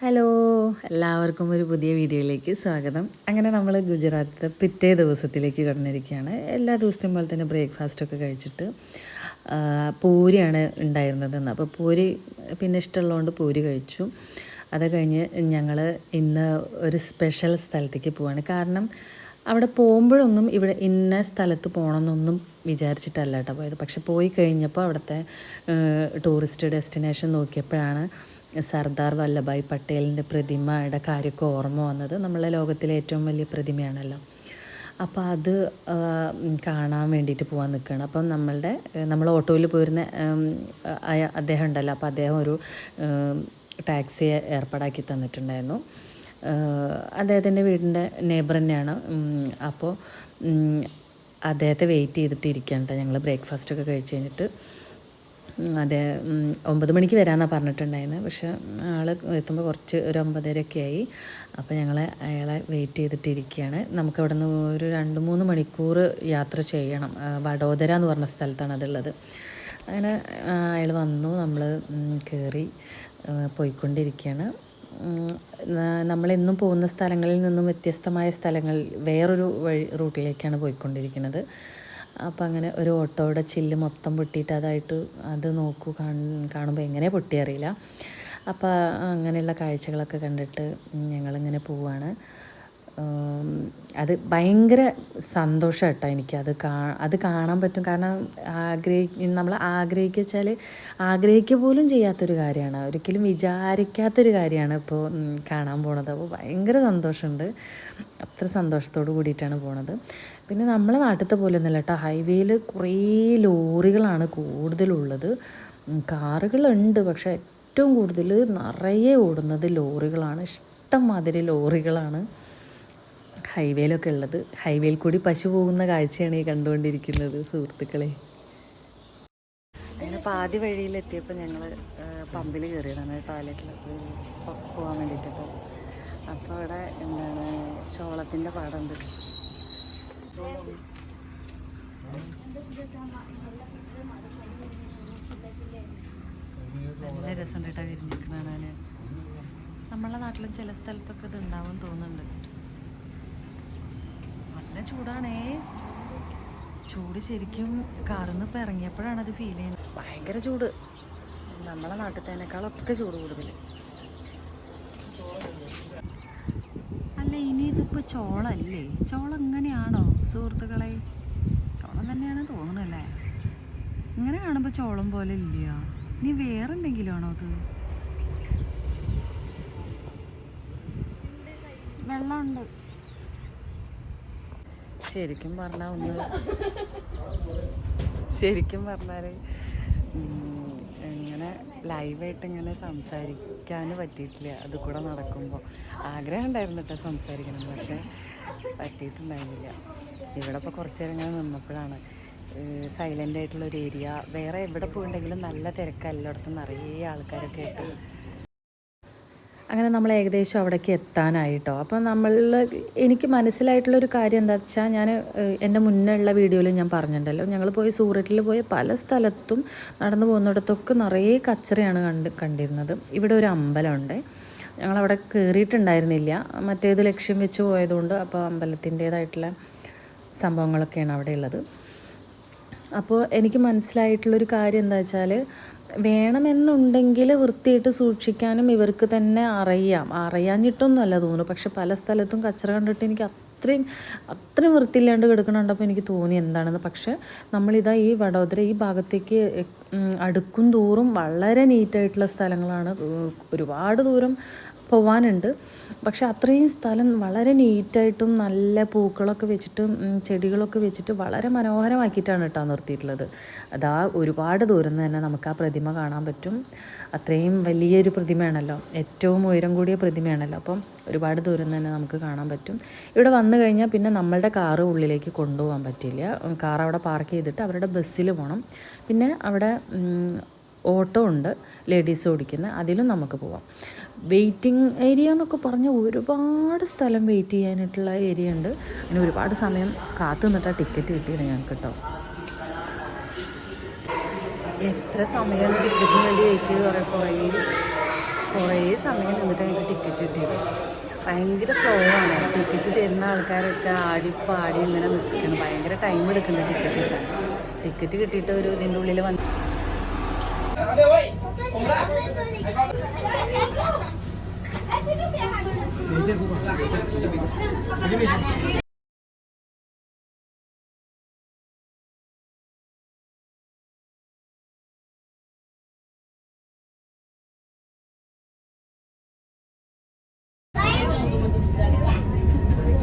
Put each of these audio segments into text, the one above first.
Hello. എല്ലാവർക്കും ഒരു പുതിയ വീഡിയോയിലേക്ക് സ്വാഗതം. അങ്ങനെ നമ്മൾ ഗുജറാത്ത് പിറ്റേ ദിവസത്തിലേക്ക് കടന്നിരിക്കുകയാണ്. എല്ലാ ദിവസത്തെയും പോലെ തന്നെ ബ്രേക്ക്ഫാസ്റ്റൊക്കെ കഴിച്ചിട്ട് പൂരിയാണ് ഉണ്ടായിരുന്നതെന്ന്. അപ്പോൾ പൂരി പിന്നെ ഇഷ്ടമുള്ളതുകൊണ്ട് പൂരി കഴിച്ചു. അത് കഴിഞ്ഞ് ഞങ്ങൾ ഇന്ന് ഒരു സ്പെഷ്യൽ സ്ഥലത്തേക്ക് പോവാണ്. കാരണം അവിടെ പോകുമ്പോഴൊന്നും ഇവിടെ ഇന്ന സ്ഥലത്ത് പോകണമെന്നൊന്നും വിചാരിച്ചിട്ടല്ല കേട്ടോ പോയത്. പക്ഷെ പോയി കഴിഞ്ഞപ്പോൾ അവിടുത്തെ ടൂറിസ്റ്റ് ഡെസ്റ്റിനേഷൻ നോക്കിയപ്പോഴാണ് സർദാർ വല്ലഭായ് പട്ടേലിന്റെ പ്രതിമയുടെ കാര്യമൊക്കെ ഓർമ്മ വന്നത് നമ്മളെ ലോകത്തിലെ ഏറ്റവും വലിയ പ്രതിമയാണല്ലോ. അപ്പോൾ അത് കാണാൻ വേണ്ടിയിട്ട് പോകാൻ നിൽക്കുകയാണ്. അപ്പം നമ്മളുടെ നമ്മൾ ഓട്ടോയിൽ പോയിരുന്ന അദ്ദേഹം ഉണ്ടല്ലോ. അപ്പോൾ അദ്ദേഹം ഒരു ടാക്സി ഏർപ്പാടാക്കി തന്നിട്ടുണ്ടായിരുന്നു. അദ്ദേഹത്തിന്റെ വീടിന്റെ നെയ്ബർ തന്നെയാണ്. അപ്പോൾ അദ്ദേഹത്തെ വെയിറ്റ് ചെയ്തിട്ട് കേട്ടോ ഞങ്ങൾ ബ്രേക്ക്ഫാസ്റ്റൊക്കെ കഴിച്ച് കഴിഞ്ഞിട്ട്. അതെ ഒമ്പത് മണിക്ക് വരാമെന്നാണ് പറഞ്ഞിട്ടുണ്ടായിരുന്നത് പക്ഷെ ആൾ എത്തുമ്പോൾ കുറച്ച് ഒരു ഒമ്പതരയൊക്കെ ആയി. അപ്പോൾ ഞങ്ങൾ അയാളെ വെയിറ്റ് ചെയ്തിട്ടിരിക്കുകയാണ് നമുക്ക് അവിടെ നിന്ന് ഒരു രണ്ട് മൂന്ന് മണിക്കൂർ യാത്ര ചെയ്യണം. വഡോദര എന്ന് പറഞ്ഞ സ്ഥലത്താണ് അതുള്ളത്. അങ്ങനെ അയാൾ വന്നു. നമ്മൾ കയറി പോയിക്കൊണ്ടിരിക്കുകയാണ് നമ്മളെന്നും പോകുന്ന സ്ഥലങ്ങളിൽ നിന്നും വ്യത്യസ്തമായ സ്ഥലങ്ങൾ വേറൊരു വഴി റൂട്ടിലേക്കാണ് പോയിക്കൊണ്ടിരിക്കുന്നത്. അപ്പം അങ്ങനെ ഒരു ഓട്ടോയുടെ ചില്ല് മൊത്തം പൊട്ടിയിട്ട് അതായിട്ട് അത് നോക്കൂ കാണ- കാണുമ്പോൾ എങ്ങനെ പൊട്ടിയറിയില്ല അപ്പോൾ അങ്ങനെയുള്ള കാഴ്ചകളൊക്കെ കണ്ടിട്ട് ഞങ്ങളിങ്ങനെ പോവാണ്. അത് ഭയങ്കര സന്തോഷം കേട്ടോ എനിക്ക് അത് കാ അത് കാണാൻ പറ്റും. കാരണം ആഗ്രഹി നമ്മൾ ആഗ്രഹിക്കുവെച്ചാൽ ആഗ്രഹിക്കുക പോലും ചെയ്യാത്തൊരു കാര്യമാണ്. ഒരിക്കലും വിചാരിക്കാത്തൊരു കാര്യമാണ് ഇപ്പോൾ കാണാൻ പോണത്. അപ്പോൾ ഭയങ്കര സന്തോഷമുണ്ട്. അത്ര സന്തോഷത്തോട് കൂടിയിട്ടാണ് പോണത്. പിന്നെ നമ്മളെ നാട്ടിലത്തെ പോലെ ഒന്നുമല്ല കേട്ടോ. ഹൈവേയിൽ കുറേ ലോറികളാണ് കൂടുതലുള്ളത്. കാറുകളുണ്ട് പക്ഷേ ഏറ്റവും കൂടുതൽ നിറയെ ഓടുന്നത് ലോറികളാണ്. ഇഷ്ടം മാതിരി ലോറികളാണ് ഹൈവേയിലൊക്കെ ഉള്ളത്. ഹൈവേയിൽ കൂടി പശു പോകുന്ന കാഴ്ചയാണ് ഈ കണ്ടുകൊണ്ടിരിക്കുന്നത് സുഹൃത്തുക്കളെ. അങ്ങനെ പാതി വഴിയിലെത്തിയപ്പോൾ ഞങ്ങൾ പമ്പിൽ കയറിയതാണ്. ടോയ്ലറ്റിൽ പോകാൻ വേണ്ടിയിട്ടോ അപ്പോൾ അവിടെ എന്താണ് ചോളത്തിന്റെ പാടുണ്ട് നല്ല രസം കേട്ടോ വിരിഞ്ഞിരിക്കുന്ന കാണാന്. നമ്മളെ നാട്ടിലും ചില സ്ഥലത്തൊക്കെ ഇത് ഉണ്ടാവും തോന്നുന്നുണ്ട്. നല്ല ചൂടാണേ. ചൂട് ശരിക്കും കാറിന്ന് ഇപ്പം ഇറങ്ങിയപ്പോഴാണ് അത് ഫീൽ ചെയ്യുന്നത്. ഭയങ്കര ചൂട്. നമ്മളെ നാട്ടിൽ തന്നെക്കാളൊക്കെ ചൂട് കൂടുതൽ അല്ല ഇനി ഇതിപ്പോൾ ചോളല്ലേ? ചോളം ഇങ്ങനെയാണോ സുഹൃത്തുക്കളെ? ചോളം തന്നെയാണ് തോന്നണല്ലേ ഇങ്ങനെ കാണുമ്പോൾ ചോളം പോലെ ഇല്ല ഇനി വേറെ എന്തെങ്കിലും ആണോ അത് വെള്ളമുണ്ട്. ശരിക്കും പറഞ്ഞാൽ ഒന്ന് ശരിക്കും പറഞ്ഞാൽ ഇങ്ങനെ ലൈവായിട്ട് ഇങ്ങനെ സംസാരിക്കാൻ പറ്റിയിട്ടില്ല. അത് കൂടെ നടക്കുമ്പോൾ ആഗ്രഹം ഉണ്ടായിരുന്നു കേട്ടോ സംസാരിക്കണം പക്ഷേ പറ്റിയിട്ടുണ്ടായിരുന്നില്ല. ഇവിടെ ഇപ്പോൾ കുറച്ച് നേരം ഇങ്ങനെ നിന്നപ്പോഴാണ് സൈലന്റ് ആയിട്ടുള്ളൊരു ഏരിയ വേറെ എവിടെ പോയിട്ടുണ്ടെങ്കിലും നല്ല തിരക്കല്ല. എല്ലായിടത്തും നിറയെ ആൾക്കാരൊക്കെ ആയിട്ട് അങ്ങനെ നമ്മൾ ഏകദേശം അവിടേക്ക് എത്താനായിട്ടോ. അപ്പോൾ നമ്മൾ എനിക്ക് മനസ്സിലായിട്ടുള്ളൊരു കാര്യം എന്താ വെച്ചാൽ ഞാൻ എന്റെ മുന്നേ ഉള്ള വീഡിയോയിൽ ഞാൻ പറഞ്ഞിട്ടുണ്ടല്ലോ ഞങ്ങൾ പോയി സൂററ്റിൽ പോയ പല സ്ഥലത്തും നടന്നു പോകുന്നിടത്തൊക്കെ നിറയെ കച്ചറയാണ് കണ്ട് കണ്ടിരുന്നത്. ഇവിടെ ഒരു അമ്പലമുണ്ട്. ഞങ്ങളവിടെ കയറിയിട്ടുണ്ടായിരുന്നില്ല. മറ്റേത് ലക്ഷ്യം വെച്ച് പോയതുകൊണ്ട് അപ്പോൾ അമ്പലത്തിന്റേതായിട്ടുള്ള സംഭവങ്ങളൊക്കെയാണ് അവിടെ ഉള്ളത് അപ്പോൾ എനിക്ക് മനസ്സിലായിട്ടുള്ളൊരു കാര്യം എന്താ വെച്ചാൽ വേണമെന്നുണ്ടെങ്കിൽ വൃത്തിയിട്ട് സൂക്ഷിക്കാനും ഇവർക്ക് തന്നെ അറിയാം. അറിയാഞ്ഞിട്ടൊന്നുമല്ല തോന്നുന്നു. പക്ഷെ പല സ്ഥലത്തും കച്ചറ കണ്ടിട്ട് എനിക്ക് അത്രയും അത്രയും വൃത്തിയില്ലാണ്ട് കിടക്കണുണ്ടപ്പോൾ എനിക്ക് തോന്നി എന്താണെന്ന്. പക്ഷെ നമ്മളിതാ ഈ വടോദര ഈ ഭാഗത്തേക്ക് അടുക്കും തോറും വളരെ നീറ്റായിട്ടുള്ള സ്ഥലങ്ങളാണ് ഒരുപാട് ദൂരം പോവാനുണ്ട്. പക്ഷെ അത്രയും സ്ഥലം വളരെ നീറ്റായിട്ടും നല്ല പൂക്കളൊക്കെ വെച്ചിട്ടും ചെടികളൊക്കെ വെച്ചിട്ട് വളരെ മനോഹരമാക്കിയിട്ടാണ് കേട്ടോ നിർത്തിയിട്ടുള്ളത്. അതാ ഒരുപാട് ദൂരം തന്നെ നമുക്ക് ആ പ്രതിമ കാണാൻ പറ്റും. അത്രയും വലിയൊരു പ്രതിമയാണല്ലോ. ഏറ്റവും ഉയരം കൂടിയ പ്രതിമയാണല്ലോ. അപ്പം ഒരുപാട് ദൂരം തന്നെ നമുക്ക് കാണാൻ പറ്റും. ഇവിടെ വന്നു കഴിഞ്ഞാൽ പിന്നെ നമ്മളുടെ കാറ് ഉള്ളിലേക്ക് കൊണ്ടുപോകാൻ പറ്റില്ല. കാർ അവിടെ പാർക്ക് ചെയ്തിട്ട് അവരുടെ ബസ്സിൽ പോകണം. പിന്നെ അവിടെ ഓട്ടോ ഉണ്ട് ലേഡീസ് ഓടിക്കുന്ന അതിലും നമുക്ക് പോവാം. വെയിറ്റിംഗ് ഏരിയ എന്നൊക്കെ പറഞ്ഞാൽ ഒരുപാട് സ്ഥലം വെയിറ്റ് ചെയ്യാനായിട്ടുള്ള ഏരിയ ഉണ്ട്. അങ്ങനെ ഒരുപാട് സമയം കാത്തു നിന്നിട്ടാണ് ടിക്കറ്റ് കിട്ടിയത് ഞങ്ങൾക്ക് കേട്ടോ എത്ര സമയം ടിക്കറ്റിന് വേണ്ടി വെയിറ്റ് ചെയ്ത് കുറേ കുറേ കുറേ സമയം നിന്നിട്ട് എനിക്ക് ടിക്കറ്റ് കിട്ടിയത്. ഭയങ്കര സ്ലോ ആണ്. ടിക്കറ്റ് തരുന്ന ആൾക്കാരൊക്കെ ആടി പാടി ഇങ്ങനെ നിൽക്കണം ഭയങ്കര ടൈം എടുക്കുന്നുണ്ട് ടിക്കറ്റ് കിട്ടാൻ. ടിക്കറ്റ് കിട്ടിയിട്ട് ഒരു ഇതിന്റെ ഉള്ളിൽ വന്ന്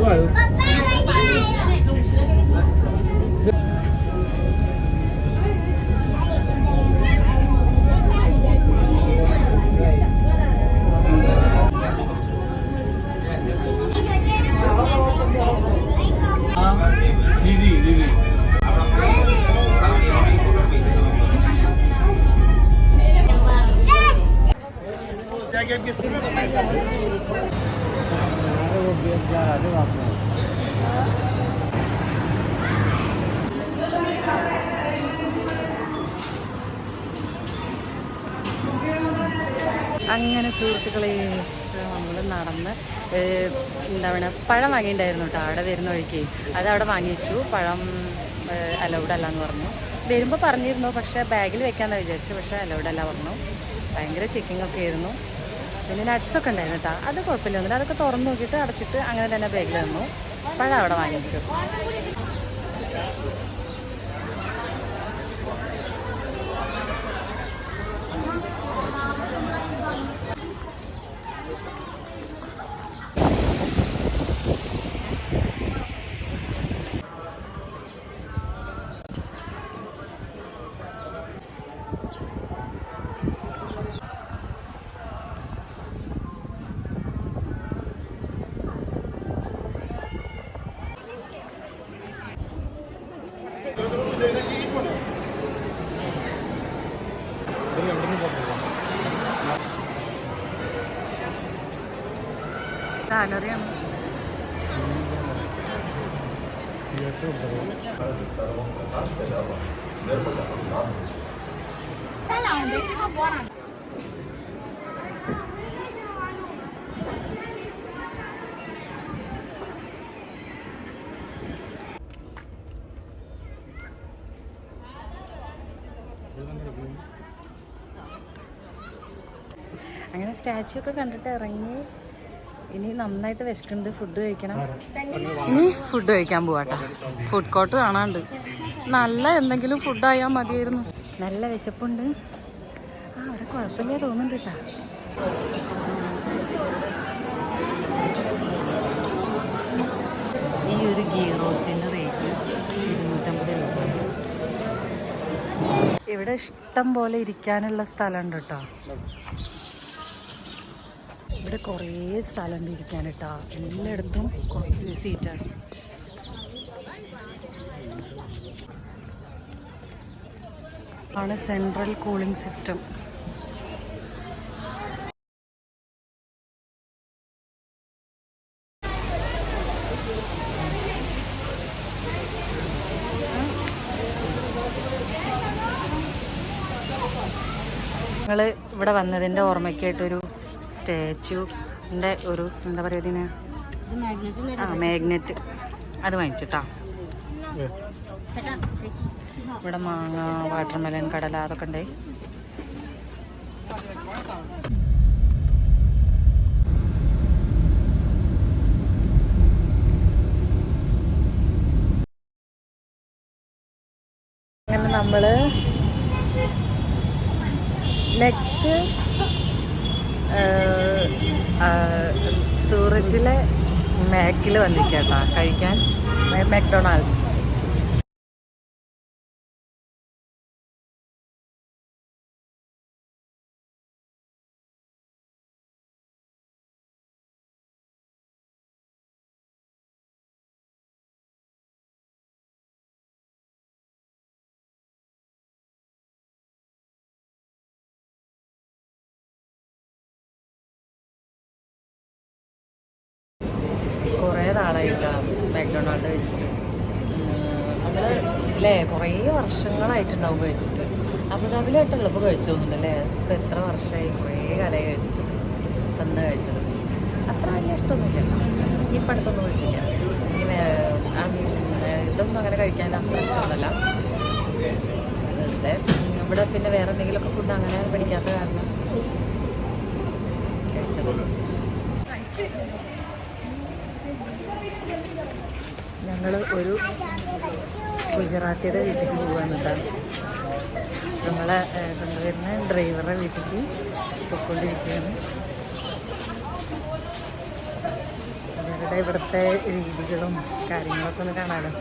Sure. Bye-bye. അങ്ങനെ സുഹൃത്തുക്കളെ നമ്മൾ നടന്ന് ഏഹ്, എന്താ പറയുക പഴം വാങ്ങിയിട്ടുണ്ടായിരുന്നു കേട്ടോ. അവിടെ വരുന്ന വഴിക്ക്. അത് അവിടെ വാങ്ങിച്ചു. പഴം അലൗഡ് അല്ല എന്ന് പറഞ്ഞു. വരുമ്പോൾ പറഞ്ഞിരുന്നു പക്ഷേ ബാഗിൽ വെക്കാമെന്നാണ് വിചാരിച്ചു പക്ഷേ അലൗഡ് അല്ല പറഞ്ഞു. ഭയങ്കര ചെക്കിംഗ് ഒക്കെ ആയിരുന്നു. പിന്നെ നട്ട്സൊക്കെ ഉണ്ടായിരുന്നു കേട്ടോ അത് കുഴപ്പമില്ല. അതൊക്കെ തുറന്നു നോക്കിയിട്ട് അടച്ചിട്ട് അങ്ങനെ തന്നെ ബാഗിൽ നിന്നു. പഴം അവിടെ വാങ്ങിച്ചു അങ്ങനെ സ്റ്റാച്ചു ഒക്കെ കണ്ടിട്ട് ഇറങ്ങി. ഇനി നന്നായിട്ട് വെച്ചിട്ടുണ്ട് ഫുഡ് കഴിക്കണം. ഇനി ഫുഡ് കഴിക്കാൻ പോവാട്ടാ. ഫുഡ് കോർട്ട് കാണാണ്ട്. നല്ല എന്തെങ്കിലും ഫുഡ് ആയാൽ മതിയായിരുന്നു. നല്ല വിശപ്പുണ്ട്. ആ അവിടെ കുഴപ്പമില്ല തോന്നുന്നുണ്ട് കേട്ടാ. ഈ ഒരു ഗീ റോസ്റ്റിന്റെ റേറ്റ് ഇരുന്നൂറ്റമ്പത് രൂപ. ഇവിടെ ഇഷ്ടം പോലെ ഇരിക്കാനുള്ള സ്ഥലമുണ്ട് കേട്ടോ. ഇവിടെ കുറേ സ്ഥലമുണ്ട് ഇരിക്കാൻ കേട്ടോ എല്ലായിടത്തും സീറ്റാണ്. ആണ് സെൻട്രൽ കൂളിംഗ് സിസ്റ്റം. ഞങ്ങൾ ഇവിടെ വന്നതിന്റെ ഓർമ്മയ്ക്കായിട്ടൊരു സ്റ്റാച്ചുന്റെ ഒരു എന്താ പറയുക ഇതിന്? ആ മാഗ്നറ്റ് അത് വാങ്ങിച്ചിട്ടാ. ഇവിടെ മാങ്ങ വാട്ടർമെലൻ കടല അതൊക്കെ ഉണ്ട്. അങ്ങനെ നമ്മൾ നെക്സ്റ്റ് സൂററ്റിലെ മാക്കിൽ വന്നിരിക്കട്ടാ. കഴിക്കാൻ മെക്ഡൊണാൾഡ്സ് കുറേ നാളായിട്ടാ മാക്ഡൊണാൾഡ് കഴിച്ചിട്ട് നമ്മൾ അല്ലേ കുറേ വർഷങ്ങളായിട്ടുണ്ടാവും കഴിച്ചിട്ട്. അബുദാബിലായിട്ടുള്ള ഇപ്പോൾ കഴിച്ചു തോന്നുന്നുണ്ട് അല്ലേ ഇപ്പം എത്ര വർഷമായി? കുറേ കാലമായി കഴിച്ചിട്ട് അന്ന് കഴിച്ചത്. അത്ര വലിയ ഇഷ്ടമൊന്നുമില്ല. ഈ അടുത്തൊന്നും കഴിക്കില്ല ഇങ്ങനെ ഇതൊന്നും അങ്ങനെ കഴിക്കാൻ അത്ര ഇഷ്ടമൊന്നുമല്ല. വെറുതെ ഇവിടെ പിന്നെ വേറെ എന്തെങ്കിലുമൊക്കെ ഫുഡ് അങ്ങനെ പഠിക്കാത്ത കാരണം കഴിച്ചത്. ഞങ്ങൾ ഒരു ഗുജറാത്തിയുടെ വീട്ടിലേക്ക് പോകാൻ കേട്ടോ നമ്മളെ കൊണ്ടുവരുന്ന ഡ്രൈവറുടെ വീട്ടിലേക്ക് പോയിക്കൊണ്ടിരിക്കുകയാണ്. അവരുടെ ഇവിടുത്തെ രീതികളും കാര്യങ്ങളൊക്കെ ഒന്ന് കാണാമല്ലോ